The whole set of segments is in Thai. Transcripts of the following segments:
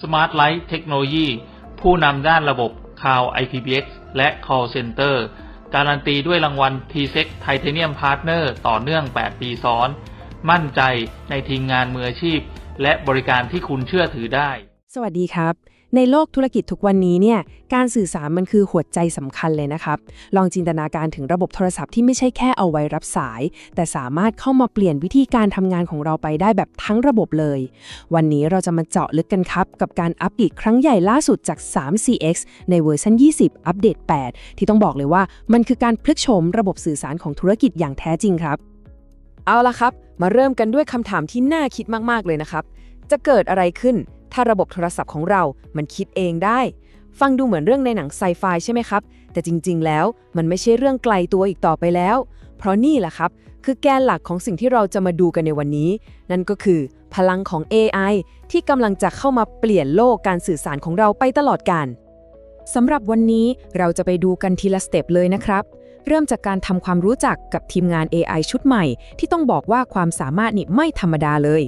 Smart Light Technology ผู้นำด้านระบบ Cloud IPBX และ Call Center การันตีด้วยรางวัล t s e c Titanium Partner ต่อเนื่อง 8 ปีซ้อน มั่นใจในทีมงานมืออาชีพ และบริการที่คุณเชื่อถือได้ สวัสดีครับ ในโลกธุรกิจทุกวันนี้เนี่ยการสื่อสารมันคือหัวใจสำคัญเลยนะครับ ลองจินตนาการถึงระบบโทรศัพท์ที่ไม่ใช่แค่เอาไว้รับสาย แต่สามารถเข้ามาเปลี่ยนวิธีการทำงานของเราไปได้แบบทั้งระบบเลย วันนี้เราจะมาเจาะลึกกันครับ กับการอัปเดตครั้งใหญ่ล่าสุดจาก 3CX ในเวอร์ชัน 20 อัปเดต 8 ที่ต้องบอกเลยว่ามันคือการพลิกโฉมระบบสื่อสารของธุรกิจอย่างแท้จริงครับ เอาละครับ มาเริ่มกันด้วยคำถามที่น่าคิดมาก ๆ เลยนะครับ จะเกิดอะไรขึ้น ถ้าระบบโทรศัพท์ของเรามันคิดเองได้ ฟังดูเหมือนเรื่องในหนังไซไฟใช่ไหมครับ แต่จริง ๆ แล้วมันไม่ใช่เรื่องไกลตัวอีกต่อไปแล้ว เพราะนี่แหละครับ คือแกนหลักของสิ่งที่เราจะมาดูกันในวันนี้ นั่นก็คือพลังของ AI ที่กำลังจะเข้ามาเปลี่ยนโลกการสื่อสารของเราไปตลอดกาลสำหรับวันนี้เราจะไปดูกันทีละสเต็ปเลยนะครับ เริ่มจากการทำความรู้จักกับทีมงาน AI ชุดใหม่ ที่ต้องบอกว่าความสามารถนี่ไม่ธรรมดาเลย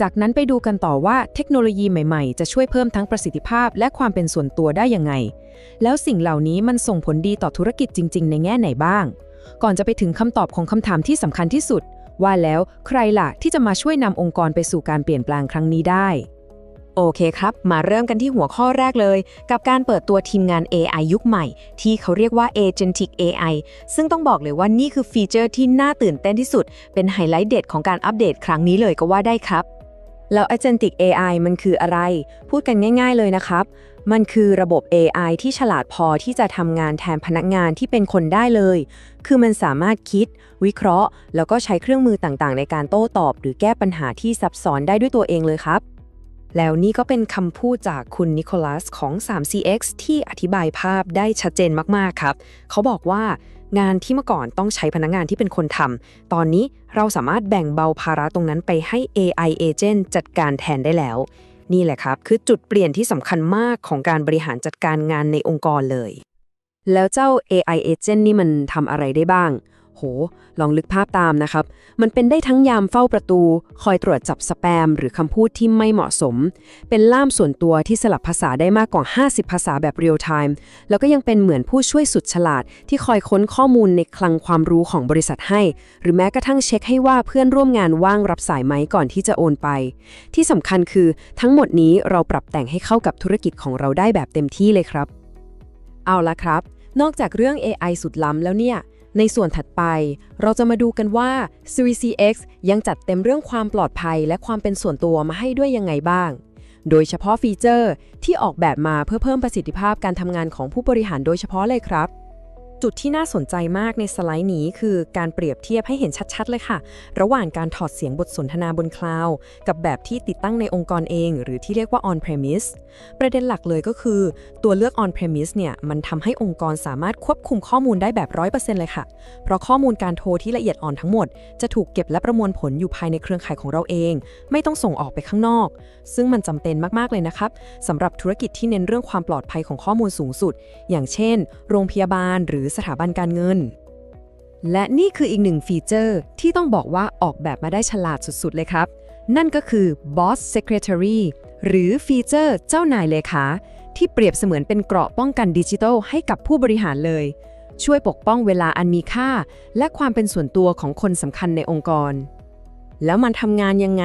จากนั้นไปดูกันต่อว่าเทคโนโลยีใหม่ๆ จะช่วยเพิ่มทั้งประสิทธิภาพและความเป็นส่วนตัวได้ยังไง แล้วสิ่งเหล่านี้มันส่งผลดีต่อธุรกิจจริง ๆ ในแง่ไหนบ้าง ก่อนจะไปถึงคำตอบของคำถามที่สำคัญที่สุด ว่าแล้วใครล่ะที่จะมาช่วยนำองค์กรไปสู่การเปลี่ยนแปลงครั้งนี้ได้ โอเคครับ มาเริ่มกันที่หัวข้อแรกเลย กับการเปิดตัวทีมงาน AI ยุคใหม่ ที่เขาเรียกว่า Agentic AI ซึ่งต้องบอกเลยว่านี่คือฟีเจอร์ที่น่าตื่นเต้นที่สุด เป็นไฮไลท์เด็ดของการอัปเดตครั้งนี้เลยก็ว่าได้ครับ แล้ว Agentic AI มันคืออะไร พูดกันง่าย ๆเลยนะครับ มันคือระบบ AI ที่ฉลาดพอที่จะทำงานแทนพนักงานที่เป็นคนได้เลย คือมันสามารถคิด วิเคราะห์ แล้วก็ใช้เครื่องมือต่างๆ ในการโต้ตอบ หรือแก้ปัญหาที่ซับซ้อนได้ด้วยตัวเองเลยครับ แล้วนี่ก็เป็นคำพูดจากคุณนิโคลัสของ 3CX ที่อธิบายภาพได้ชัดเจนมาก ๆ ครับ เขาบอกว่างานที่เมื่อก่อนต้องใช้พนักงานที่เป็นคนทำ ตอนนี้เราสามารถแบ่งเบาภาระตรงนั้นไปให้ AI agent จัดการแทนได้แล้ว นี่แหละครับ คือจุดเปลี่ยนที่สำคัญมากของการบริหารจัดการงานในองค์กรเลย แล้วเจ้า AI agent นี่มันทำอะไรได้บ้าง โห ลองลึกภาพตามนะครับ มันเป็นได้ทั้งยามเฝ้าประตู คอยตรวจจับสแปม หรือคำพูดที่ไม่เหมาะสม เป็นล่ามส่วนตัวที่สลับภาษาได้มากกว่า 50 ภาษาแบบเรียลไทม์ แล้วก็ยังเป็นเหมือนผู้ช่วยสุดฉลาด ที่คอยค้นข้อมูลในคลังความรู้ของบริษัทให้ หรือแม้กระทั่งเช็คให้ว่าเพื่อนร่วมงานว่างรับสายไหมก่อนที่จะโอนไป ที่สำคัญคือทั้งหมดนี้เราปรับแต่งให้เข้ากับธุรกิจของเราได้แบบเต็มที่เลยครับ เอาละครับนอกจากเรื่อง AI สุดล้ำแล้วเนี่ย ในส่วนถัดไป เราจะมาดูกันว่า Series CX ยังจัดเต็มเรื่องความปลอดภัยและความเป็นส่วนตัวมาให้ด้วยยังไงบ้าง โดยเฉพาะฟีเจอร์ที่ออกแบบมาเพื่อเพิ่มประสิทธิภาพการทำงานของผู้บริหารโดยเฉพาะเลยครับ จุดที่น่าสนใจมากในสไลด์นี้คือการเปรียบเทียบให้เห็นชัดๆ เลยค่ะ ระหว่างการถอดเสียงบทสนทนาบนคลาวด์กับแบบที่ติดตั้งในองค์กรเอง หรือที่เรียกว่า on premise ประเด็นหลักเลยก็คือ ตัวเลือก on premise เนี่ยมันทำให้องค์กรสามารถควบคุมข้อมูลได้แบบ 100%เลยค่ะ เพราะข้อมูลการโทรที่ละเอียดอ่อนทั้งหมด จะถูกเก็บและประมวลผลอยู่ภายในเครือข่ายของเราเอง ไม่ต้องส่งออกไปข้างนอก ซึ่งมันจำเป็นมากๆเลยนะครับสำหรับธุรกิจที่เน้นเรื่องความปลอดภัยของข้อมูลสูงสุด อย่างเช่น โรงพยาบาลหรือสถาบันการเงิน และนี่คืออีกหนึ่งฟีเจอร์ที่ต้องบอกว่าออกแบบมาได้ฉลาดสุดๆเลยครับ นั่นก็คือ Boss Secretary หรือฟีเจอร์เจ้านายเลขาที่เปรียบเสมือนเป็นเกราะป้องกันดิจิทัลให้กับผู้บริหารเลย ช่วยปกป้องเวลาอันมีค่า และความเป็นส่วนตัวของคนสำคัญในองค์กร แล้วมันทำงานยังไง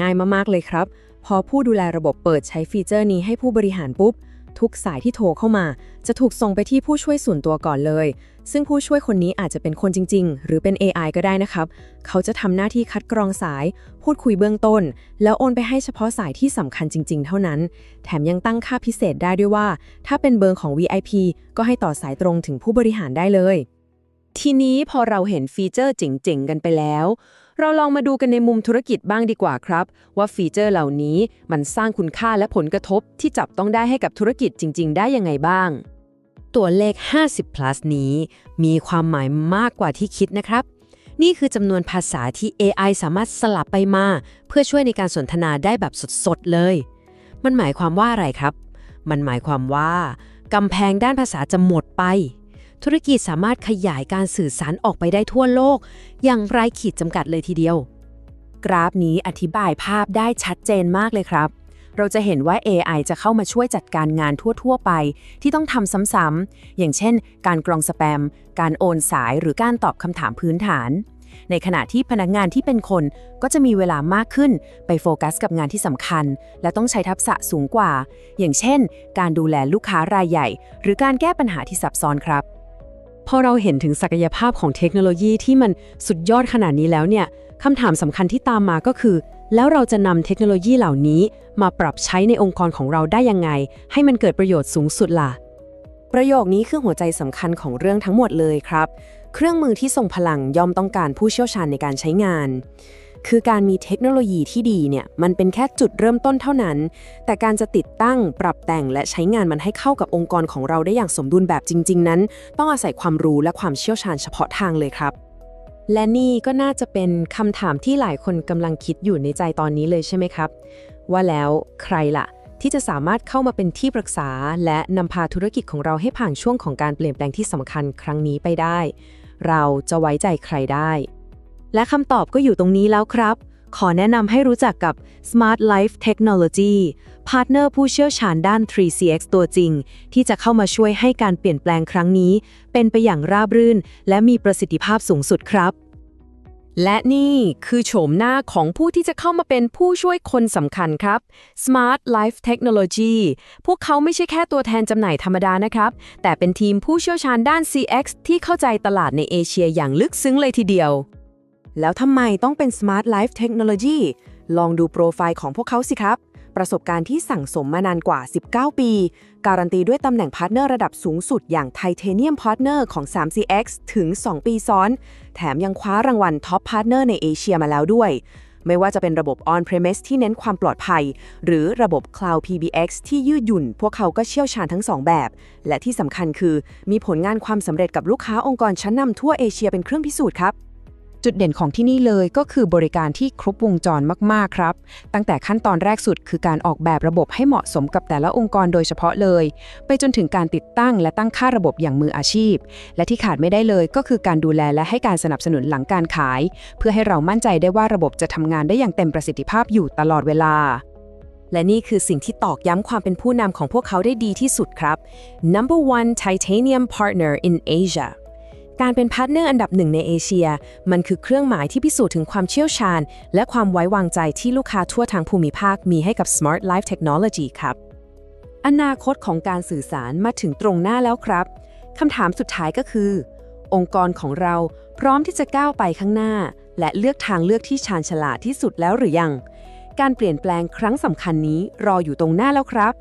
ง่ายมากๆเลยครับ พอผู้ดูแลระบบเปิดใช้ฟีเจอร์นี้ให้ผู้บริหารปุ๊บ ทุกสายที่โทรเข้ามา จะถูกส่งไปที่ผู้ช่วยส่วนตัวก่อนเลย ซึ่งผู้ช่วยคนนี้อาจจะเป็นคนจริง ๆ หรือเป็น AI ก็ได้นะครับ เขาจะทำหน้าที่คัดกรองสาย พูดคุยเบื้องต้น แล้วโอนไปให้เฉพาะสายที่สำคัญจริง ๆ เท่านั้น แถมยังตั้งค่าพิเศษได้ด้วยว่า ถ้าเป็นเบอร์ของ VIP ก็ให้ต่อสายตรงถึงผู้บริหารได้เลย ทีนี้พอเราเห็นฟีเจอร์เจ๋งๆกันไปแล้ว เราลองมาดูกันในมุมธุรกิจบ้างดีกว่าครับ ว่าฟีเจอร์เหล่านี้มันสร้างคุณค่าและผลกระทบที่จับต้องได้ให้กับธุรกิจจริง ๆ ได้ยังไงบ้าง ตัวเลข 50 plus นี้ มีความหมายมากกว่าที่คิดนะครับ นี่คือจำนวนภาษาที่ AI สามารถสลับไปมา เพื่อช่วยในการสนทนาได้แบบสดๆเลย มันหมายความว่าอะไรครับ มันหมายความว่ากำแพงด้านภาษาจะหมดไป ธุรกิจสามารถขยายการสื่อสารออกไปได้ทั่วโลก อย่างไร้ขีดจำกัดเลยทีเดียว กราฟนี้อธิบายภาพได้ชัดเจนมากเลยครับ เราจะเห็นว่า AI จะเข้ามาช่วยจัดการงานทั่ว ๆ ไป ที่ต้องทำซ้ำๆอย่างเช่น การกรองสแปม การโอนสายหรือการตอบคำถามพื้นฐานในขณะที่พนักงานที่เป็นคนก็จะมีเวลามากขึ้นไปโฟกัสกับงานที่สำคัญ และต้องใช้ทักษะสูงกว่า อย่างเช่น การดูแลลูกค้ารายใหญ่ หรือการแก้ปัญหาที่ซับซ้อนครับ อเราเห็นถึงศักยภาพของเทคโนโลยีที่มันสุดยอดขนาดนี้แล้วเนี่ยคำถามสำคัญที่ตามมาก็คือ แล้วเราจะนำเทคโนโลยีเหล่านี้ มาปรับใช้ในองค์กรของเราได้ยังไง ให้มันเกิดประโยชน์สูงสุดล่ะ ประโยคนี้คือหัวใจสำคัญของเรื่องทั้งหมดเลยครับ เครื่องมือที่ทรงพลังย่อมต้องการผู้เชี่ยวชาญในการใช้งาน คือการมีเทคโนโลยีที่ดีเนี่ยมันเป็นแค่จุดเริ่มต้นเท่านั้น แต่การจะติดตั้งปรับแต่งและใช้งานมันให้เข้ากับองค์กรของเราได้อย่างสมดุลแบบจริง ๆ นั้น ต้องอาศัยความรู้และความเชี่ยวชาญเฉพาะทางเลยครับ และนี่ก็น่าจะเป็นคำถามที่หลายคนกำลังคิดอยู่ในใจตอนนี้เลยใช่ไหมครับ ว่าแล้วใครล่ะ ที่จะสามารถเข้ามาเป็นที่ปรึกษา และนำพาธุรกิจของเราให้ผ่านช่วงของการเปลี่ยนแปลงที่สำคัญครั้งนี้ไปได้ เราจะไว้ใจใครได้ และคำตอบก็อยู่ตรงนี้แล้วครับ ขอแนะนำให้รู้จักกับ Smart Life Technology พาร์ทเนอร์ผู้เชี่ยวชาญด้าน 3CX ตัวจริง ที่จะเข้ามาช่วยให้การเปลี่ยนแปลงครั้งนี้ เป็นไปอย่างราบรื่น และมีประสิทธิภาพสูงสุดครับ และนี่คือโฉมหน้าของผู้ที่จะเข้ามาเป็นผู้ช่วยคนสำคัญครับ Smart Life Technology พวกเขาไม่ใช่แค่ตัวแทนจำหน่ายธรรมดานะครับ แต่เป็นทีมผู้เชี่ยวชาญด้าน CX ที่เข้าใจตลาดในเอเชียอย่างลึกซึ้งเลยทีเดียว แล้วทำไมต้องเป็น Smart Life Technology ลองดูโปรไฟล์ของพวกเขาสิครับ ประสบการณ์ที่สั่งสมมานานกว่า 19 ปี การันตีด้วยตำแหน่งพาร์ทเนอร์ระดับสูงสุดอย่าง Titanium Partner ของ 3CX ถึง 2 ปีซ้อน แถมยังคว้ารางวัล Top Partner ในเอเชียมาแล้วด้วย ไม่ว่าจะเป็นระบบ On-Premise ที่เน้นความปลอดภัย หรือระบบ Cloud PBX ที่ยืดหยุ่น พวกเขาก็เชี่ยวชาญทั้งสองแบบ และที่สำคัญคือ มีผลงานความสำเร็จกับลูกค้าองค์กรชั้นนำทั่วเอเชียเป็นเครื่องพิสูจน์ครับ จุดเด่นของที่นี่เลยก็คือบริการที่ครบวงจรมาก ๆ ครับ ตั้งแต่ขั้นตอนแรกสุดคือการออกแบบระบบให้เหมาะสมกับแต่ละองค์กรโดยเฉพาะเลย ไปจนถึงการติดตั้งและตั้งค่าระบบอย่างมืออาชีพ และที่ขาดไม่ได้เลยก็คือการดูแลและให้การสนับสนุนหลังการขาย เพื่อให้เรามั่นใจได้ว่าระบบจะทำงานได้อย่างเต็มประสิทธิภาพอยู่ตลอดเวลาและนี่คือสิ่งที่ตอกย้ำความเป็นผู้นำของพวกเขาได้ดีที่สุดครับ Number one Titanium Partner in Asia การเป็นพาร์ทเนอร์อันดับหนึ่งในเอเชีย มันคือเครื่องหมายที่พิสูจน์ถึงความเชี่ยวชาญ และความไว้วางใจที่ลูกค้าทั่วทางภูมิภาคมีให้กับ Smart Life Technology ครับ อนาคตของการสื่อสารมาถึงตรงหน้าแล้วครับคำถามสุดท้ายก็คือ องค์กรของเราพร้อมที่จะก้าวไปข้างหน้า และเลือกทางเลือกที่ชาญฉลาดที่สุดแล้วหรือยัง การเปลี่ยนแปลงครั้งสำคัญนี้รออยู่ตรงหน้าแล้วครับ